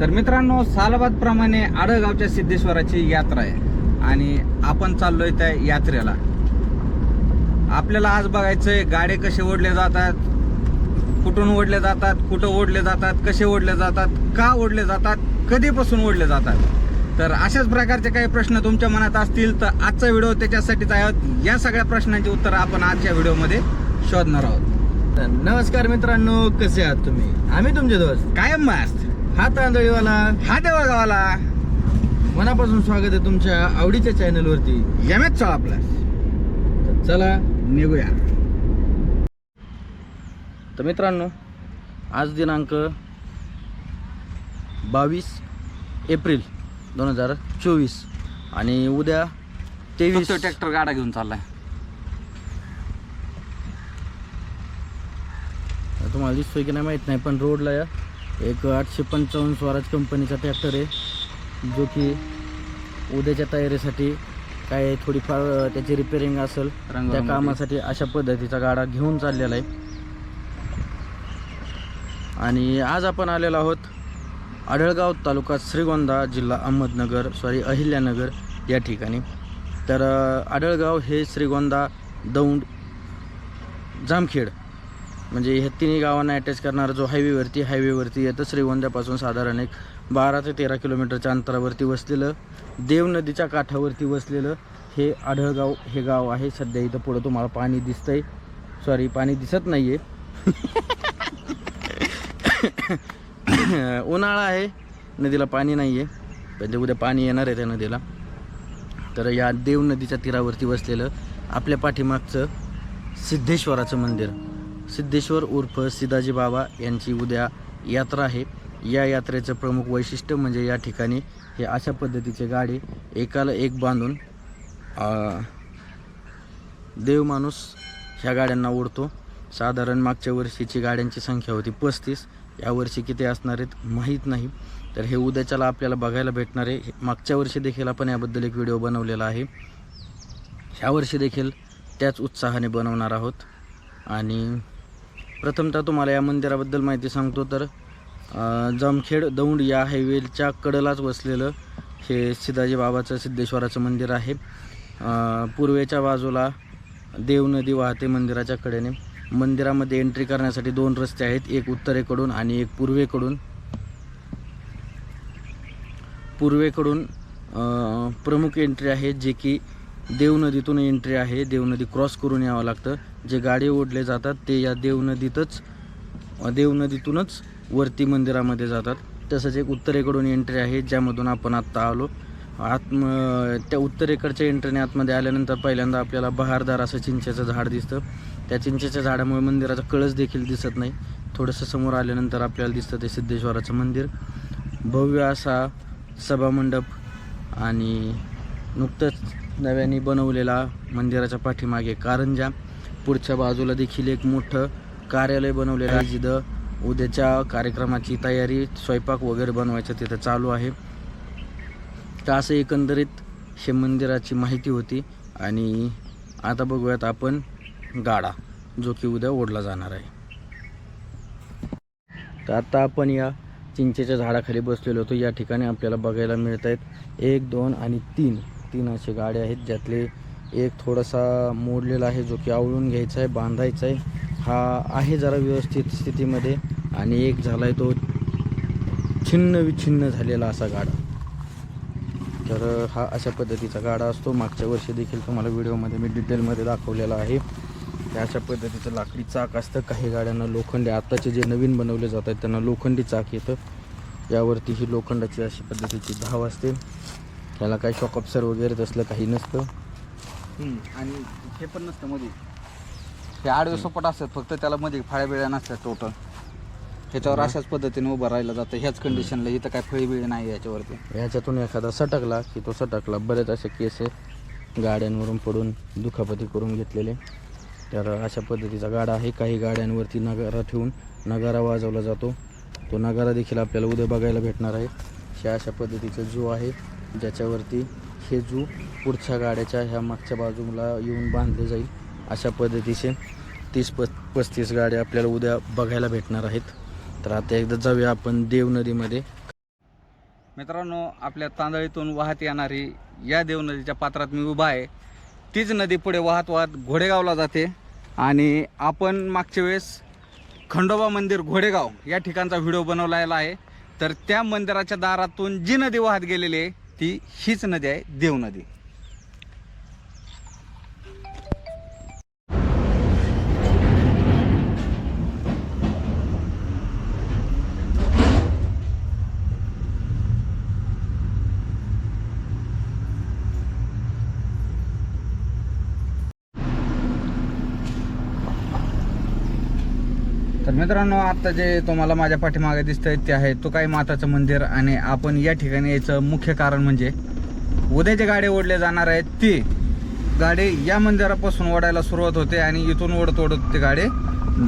तर मित्रांनो सालाबाद प्रमाणे आडगावच्या सिद्धेश्वराची यात्रा आहे आणि आपण चाललोय त्या यात्रेला. आपल्याला आज बघायचंय गाडे कसे ओढले जातात कुठून ओढले जातात कुठं ओढले जातात कसे ओढले जातात का ओढले जातात कधीपासून ओढले जातात? तर अशाच प्रकारचे काही प्रश्न तुमच्या मनात असतील तर आजचा व्हिडिओ त्याच्यासाठीच आहे. या सगळ्या प्रश्नांची उत्तर आपण आजच्या व्हिडिओमध्ये शोधणार आहोत. तर नमस्कार मित्रांनो कसे आहात तुम्ही? आम्ही तुमचे दोस्त. कायम मस्त. हा तांदळीवाला हा देवा गावाला मनापासून स्वागत आहे तुमच्या आवडीच्या चॅनल वरती यमेच चला आपला चला निघूया. तर मित्रांनो आज दिनांक बावीस एप्रिल दोन हजार चोवीस आणि उद्या तेवीस ट्रॅक्टर गाडा घेऊन चाललाय. तुम्हाला दिसतोय की नाही माहीत नाही पण रोडला या. एक आठशे पंचावन्न स्वराज कंपनीचा ट्रॅक्टर आहे जो की उद्याच्या तयारीसाठी काय थोडीफार त्याची रिपेअरिंग असेल. त्या कामासाठी अशा पद्धतीचा गाडा घेऊन चाललेला आहे. आणि आज आपण आलेलो आहोत आढळगाव तालुका श्रीगोंदा जिल्हा अहमदनगर सॉरी अहिल्यानगर या ठिकाणी. तर आढळगाव हे श्रीगोंदा दौंड जामखेड. म्हणजे ह्या तिन्ही गावांना अटॅच करणारा जो हायवेवरती हायवेवरती येतं श्रीगोंद्यापासून साधारण एक बारा ते तेरा किलोमीटरच्या अंतरावरती वसलेलं देव नदीच्या काठावरती वसलेलं हे आढळगाव हे गाव आहे. सध्या इथं पुढं तुम्हाला पाणी दिसतंय. सॉरी पाणी दिसत नाही आहे उन्हाळा आहे. नदीला पाणी नाही आहे पण ते उद्या पाणी येणार आहे त्या नदीला. तर या देव नदीच्या तीरावरती वसलेलं आपल्या पाठीमागचं सिद्धेश्वराचं मंदिर. सिद्धेश्वर उर्फ सिदाजी बाबा यांची उद्या यात्रा आहे. या यात्रेचं प्रमुख वैशिष्ट्य म्हणजे या ठिकाणी हे अशा पद्धतीचे गाडी एकाला एक बांधून देव माणूस ह्या गाड्यांना ओढतो. साधारण मागच्या वर्षीची गाड्यांची संख्या होती पस्तीस. यावर्षी किती असणार आहेत माहीत नाही. तर हे उद्याच्याला आपल्याला बघायला भेटणार आहे. हे- मागच्या वर्षी देखील आपण याबद्दल एक व्हिडिओ बनवलेला आहे. ह्या वर्षी देखील त्याच उत्साहाने बनवणार आहोत. आणि प्रथमतः तुम्हाला या मंदिराबद्दल माहिती सांगतो तर जमखेड जामखेड दौंड या हायवेच्या कडलाच वसलेलं हे सिदाजी बाबाचं सिद्धेश्वराचं मंदिर आहे. पूर्वेच्या बाजूला देवनदी वाहते मंदिराच्या कडेने. मंदिरामध्ये एंट्री करण्यासाठी दोन रस्ते आहेत एक उत्तरेकडून आणि एक पूर्वेकडून. पूर्वेकडून प्रमुख एंट्री आहे जे की देवनदीतून एंट्री आहे. देवनदी क्रॉस करून यावं लागतं. जे गाडी ओढले जातात ते या देवनदीतच देवनदीतूनच वरती मंदिरामध्ये जातात. तसंच एक उत्तरेकडून एंट्री आहे ज्यामधून आपण आत्ता आलो. आत्म त्या उत्तरेकडच्या एंट्रीने आतमध्ये आल्यानंतर पहिल्यांदा आपल्याला बहारदार असं चिंचेचं झाड दिसतं. त्या चिंचेच्या झाडामुळे मंदिराचा कळस देखील दिसत नाही. थोडंसं समोर आल्यानंतर आपल्याला दिसतं ते सिद्धेश्वराचं मंदिर. भव्य असा सभामंडप आणि नुकतंच नव्याने बनवलेला मंदिराच्या पाठीमागे कारंजा. पुढच्या बाजूला देखील एक मोठं कार्यालय बनवलेलं आहे. जिथं उद्याच्या कार्यक्रमाची तयारी स्वयंपाक वगैरे बनवायचं तिथं चालू आहे. तर असं एकंदरीत हे मंदिराची माहिती होती. आणि आता बघूयात आपण गाडा जो की उद्या ओढला जाणार आहे. तर आता आपण या चिंचेच्या झाडाखाली बसलेलो होतो. या ठिकाणी आपल्याला बघायला मिळत आहेत एक दोन आणि तीन तीन असे गाड्या आहेत ज्यातले एक थोडासा मोडलेला आहे जो की आवळून घ्यायचा आहे बांधायचा आहे. हा आहे जरा व्यवस्थित स्थितीमध्ये आणि एक झाला आहे तो छिन्न विछिन्न झालेला असा गाडा. तर हा अशा पद्धतीचा गाडा असतो. मागच्या वर्षी देखील तुम्हाला व्हिडिओमध्ये मी डिटेलमध्ये दाखवलेला आहे. त्या अशा पद्धतीचं लाकडी चाक असतं. काही गाड्यांना लोखंडी आत्ताचे जे नवीन बनवले जात आहेत त्यांना लोखंडी चाक येतं. यावरती ही लोखंडाची अशा पद्धतीची धाव असते. त्याला काही शॉकअप्सर वगैरे तसलं काही नसतं. आणि हे पण नसतं मध्ये. हे आडवे सपोट असतात फक्त त्याला मध्ये फाळ्या बिळ्या नसतात टोटल ह्याच्यावर. अशाच पद्धतीने उभं राहिलं जातं. ह्याच कंडिशनला इथं काय फळी बिळी नाही याच्यावरती. ह्याच्यातून एखादा सटकला की तो सटकला बरेच असे केस आहेत गाड्यांवरून पडून दुखापती करून घेतलेले. तर अशा पद्धतीचा गाडा आहे. काही गाड्यांवरती नगारा ठेवून नगारा वाजवला जातो. तो नगारा देखील आपल्याला उद्या बघायला भेटणार आहे. अशा पद्धतीचा जू आहे ज्याच्यावरती हे जू पुढच्या गाड्याच्या ह्या मागच्या बाजूला येऊन बांधले जाईल अशा पद्धतीचे तीस प पस्तीस गाड्या आपल्याला उद्या बघायला भेटणार आहेत. तर आता एकदा जाऊया आपण देव नदीमध्ये. मित्रांनो आपल्या तांदळीतून वाहत येणारी या देवनदीच्या पात्रात मी उभा आहे. तीच नदी पुढे वाहत वाहत घोडेगावला जाते आणि आपण मागच्या वेळेस खंडोबा मंदिर घोडेगाव या ठिकाणचा व्हिडिओ बनवलेला आहे. तर त्या मंदिराच्या दारातून जी नदी वाहत गेलेली आहे ती हीच नदी आहे देव नदी मित्रांनो आता जे तुम्हाला माझ्या पाठीमागे दिसतंय ते आहे तो काही माताचं मंदिर आणि आपण या ठिकाणी यायचं मुख्य कारण म्हणजे उद्या जे गाडी ओढले जाणार आहेत ती गाडी या मंदिरापासून ओढायला सुरुवात होते आणि इथून ओढत ओढत ती गाडी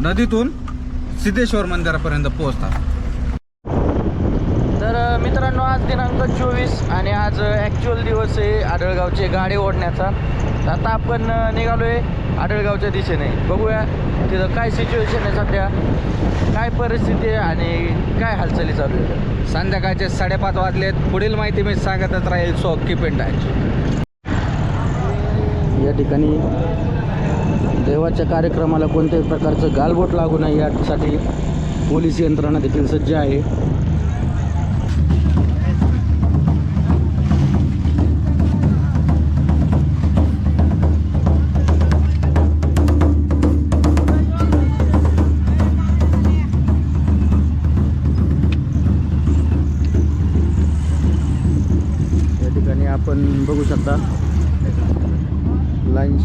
नदीतून सिद्धेश्वर मंदिरापर्यंत पोहोचतात. आज दिनांक चोवीस आणि आज ॲक्च्युअल दिवस आहे आडळगावचे गाडी ओढण्याचा. तर आता आपण निघालो आहे आडळगावच्या दिशेने. बघूया तिथं काय सिच्युएशन आहे सध्या काय परिस्थिती आहे आणि काय हालचाली चालू आहे संध्याकाळचे साडेपाच वाजलेत. पुढील माहिती मी सांगतच राहील. सो किपेंड आहे या ठिकाणी देवाच्या कार्यक्रमाला कोणत्याही प्रकारचं गालबोट लागू नये यासाठी पोलीस यंत्रणा देखील सज्ज आहे.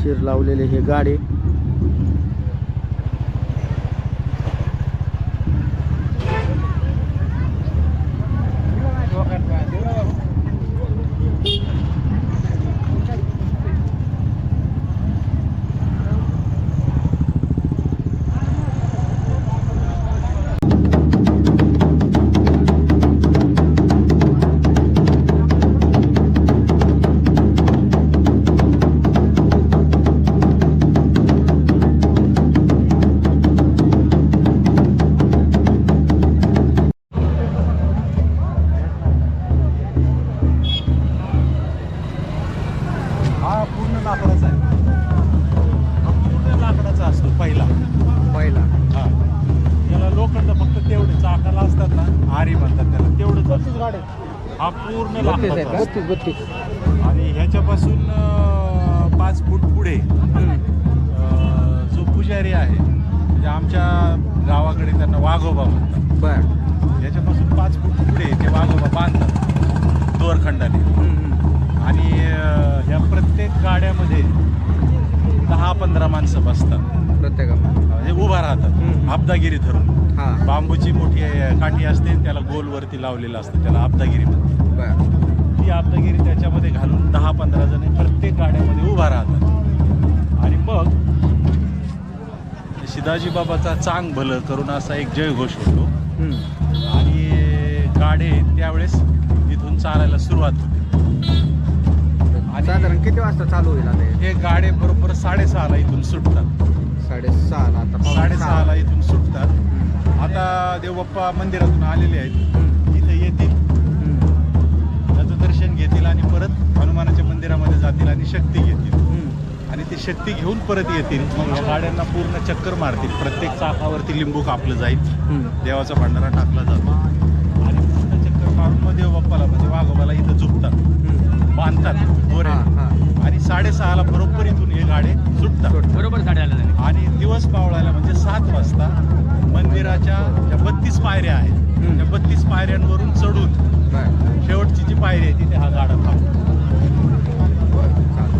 लाईनशीर लावलेले हे गाडे. बत्तीस आणि ह्याच्यापासून पाच फूट पुढे जो पुजारी आहे म्हणजे आमच्या गावाकडे त्यांना वाघोबा म्हणतात. बर. याच्यापासून पाच फूट पुढे ते वाघोबा बांधतात दोरखंडाने. आणि ह्या प्रत्येक गाड्यामध्ये दहा पंधरा माणसं बसतात. प्रत्येकामध्ये म्हणजे उभा राहतात. आपदागिरी धरून. हा. बांबूची मोठी काठी असते त्याला गोलवरती लावलेलं असतं त्याला आपदागिरी म्हणतात. ती आपदागिरी त्याच्यामध्ये घालून दहा पंधरा जण प्रत्येक गाड्यामध्ये उभा राहतात. आणि मग शिदाजी बाबाचा चांग भलं करून असा एक जयघोष होतो. आणि गाडे त्यावेळेस इथून चालायला सुरुवात होते. आणि- साधारण किती वाजता चालू होईल आता हे? हे गाडे बरोबर साडेसहाला इथून सुटतात. साडेसहाला आता पावणे साडेसहाला इथून सुटतात. हम्म. आता देवबाप्पा मंदिरातून आलेले आहेत. दर्शन घेतील आणि परत हनुमानाच्या मंदिरामध्ये जातील आणि शक्ती घेतील. आणि ती शक्ती घेऊन परत येतील मग या गाड्यांना पूर्ण चक्कर मारतील प्रत्येक चाकावरती लिंबू कापलं जाईल. देवाचा भंडारा टाकला जातो आणि पूर्ण चक्कर मारून मग देवबाप्पाला म्हणजे वाघोबाला इथं झुकतात. बांधतात हा. आणि साडेसहाला बरोबर इथून हे गाडे सुटतात बरोबर आणि दिवस पावळायला म्हणजे सात वाजता मंदिराच्या ज्या बत्तीस पायऱ्या आहेत. त्या बत्तीस पायऱ्यांवरून चढून बर शेवटची जी पायरी आहे तिथे हा गाडा थांबतो.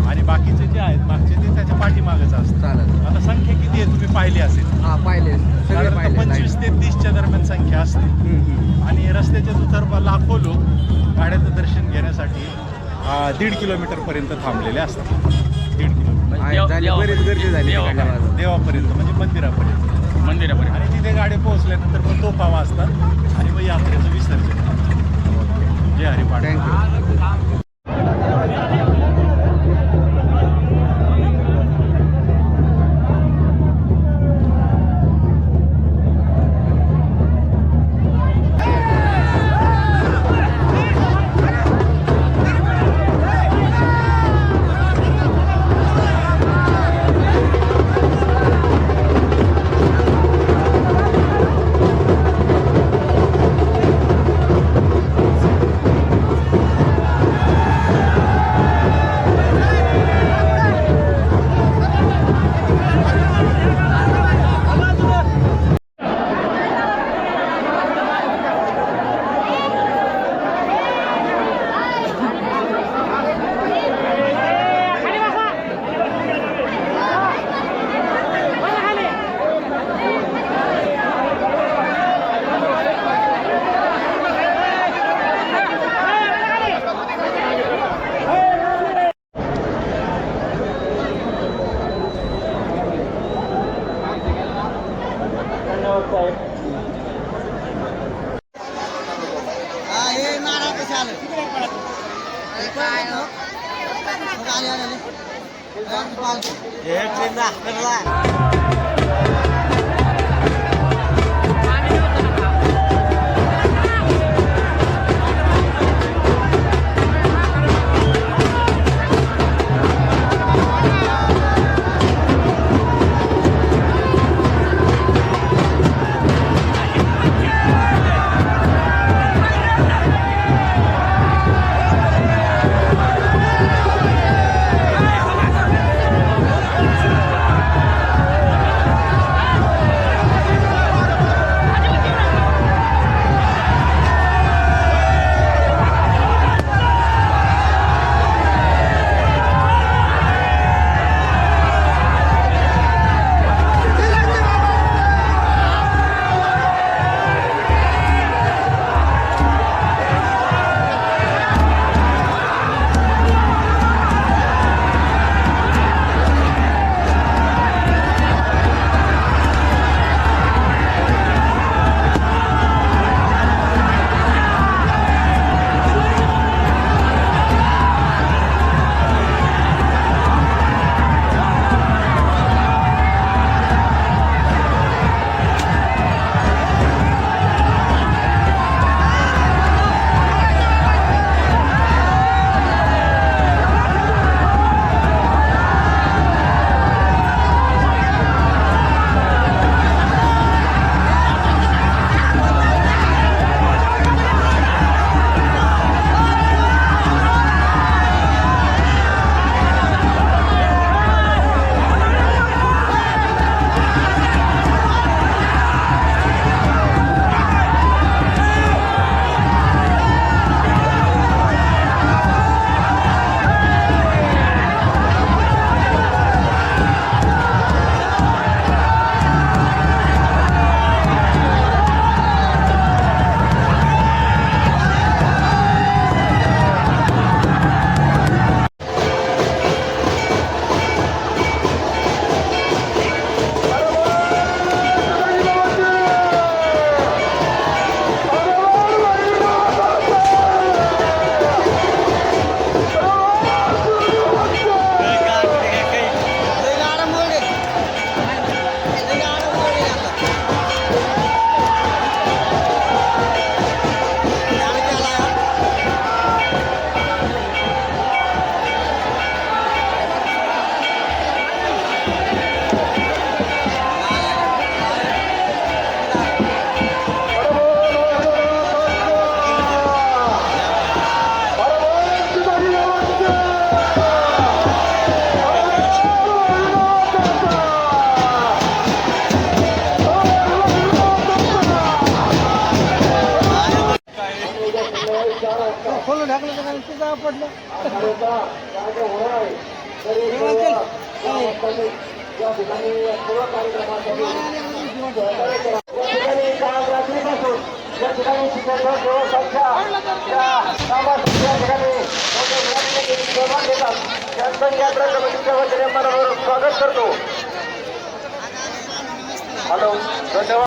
आणि बाकीचे जे आहेत मागचे ते त्याच्या पाठीमागच असतात. चालेल. आता संख्या किती आहे? तुम्ही पाहिली असेल. हा पाहिले पंचवीस ते तीसच्या दरम्यान संख्या असते. आणि रस्त्याच्या दुतर्फा लाखो लोक गाड्याचं दर्शन घेण्यासाठी दीड किलोमीटर पर्यंत थांबलेले असतात. दीड किलोमीटर. बरीच गर्दी झाली. देवापर्यंत म्हणजे मंदिरापर्यंत. मंदिरापर्यंत. आणि तिथे गाडी पोहोचल्यानंतर मग तोफा वाजतात आणि मग यात्रेचं विसर्जन. जय call.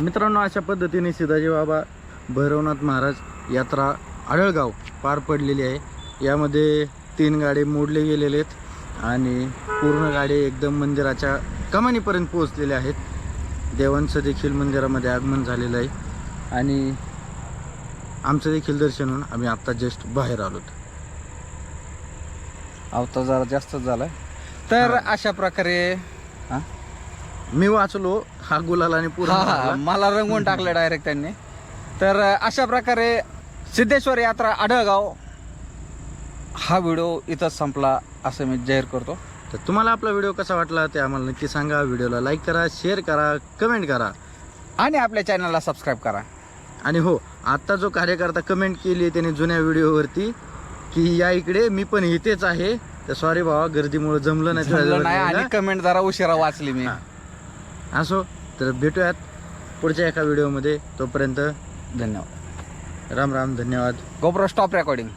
मित्रांनो अशा पद्धतीने सिधाजी बाबा भैरवनाथ महाराज यात्रा आढळगाव पार पडलेली आहे. यामध्ये तीन गाडे मोडले गेलेले आहेत आणि पूर्ण गाडी एकदम मंदिराच्या कमानीपर्यंत पोहोचलेले आहेत. देवांचं देखील मंदिरामध्ये आगमन झालेलं आहे. आणि आमचं देखील दर्शन होऊन आम्ही आत्ता जस्ट बाहेर आलोत अवतार जरा जास्तच झालाय. तर अशा प्रकारे हा? मी वाचलो हा गुलाल आणि पूर्ण हा, हा, मारला. मला रंगवून टाकलं डायरेक्ट त्यांनी. तर अशा प्रकारे सिद्धेश्वर यात्रा आढळगाव हा व्हिडिओ इथंच संपला असं मी जाहीर करतो. तर तुम्हाला आपला व्हिडिओ कसा वाटला ते आम्हाला नक्की सांगा. व्हिडिओला लाईक करा शेअर करा कमेंट करा. आणि आपल्या चॅनलला सबस्क्राईब करा. आणि हो आता जो कार्यकर्ता कमेंट केली त्याने जुन्या व्हिडिओवरती की या इकडे मी पण इथेच आहे. तर सॉरी बाबा गर्दीमुळे जमलं नाही जमलं आणि. कमेंट जरा उशिरा वाचली मी. असो तर भेटूयात पुढच्या एका व्हिडिओमध्ये तोपर्यंत धन्यवाद. राम राम धन्यवाद. GoPro stop recording